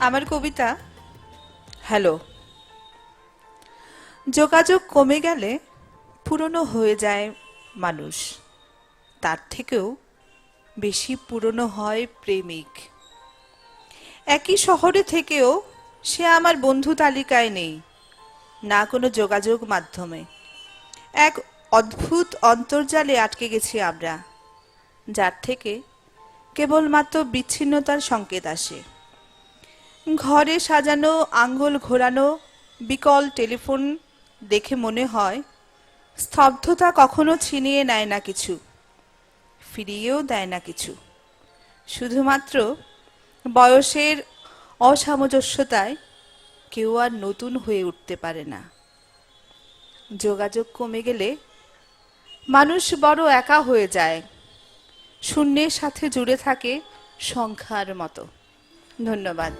আমার কবিতা? হ্যালো। যোগাযোগ কমে গেলে পুরনো হয়ে যায় মানুষ। তার থেকেও বেশি পুরনো হয় প্রেমিক। একই শহরে থেকেও সে আমার বন্ধু তালিকায় নেই না কোনো যোগাযোগ মাধ্যমে। এক অদ্ভুত অন্তর্জালে আটকে গেছি আমরা যার থেকে কেবলমাত্র বিচ্ছিন্নতার সংকেত আসে। ঘরে সাজানো আঙ্গুল ঘোরানো, বিকল টেলিফোন দেখে মনে হয় স্তব্ধতা কখনো ছিনিয়ে নেয় না কিছু, ফিরিয়েও দেয় না কিছু। শুধুমাত্র বয়সের অসামঞ্জস্যতায় কেউ আর নতুন হয়ে উঠতে পারে না। যোগাযোগ কমে গেলে মানুষ বড় একা হয়ে যায়, শূন্যের সাথে জুড়ে থাকে সংখ্যার মতো। ধন্যবাদ।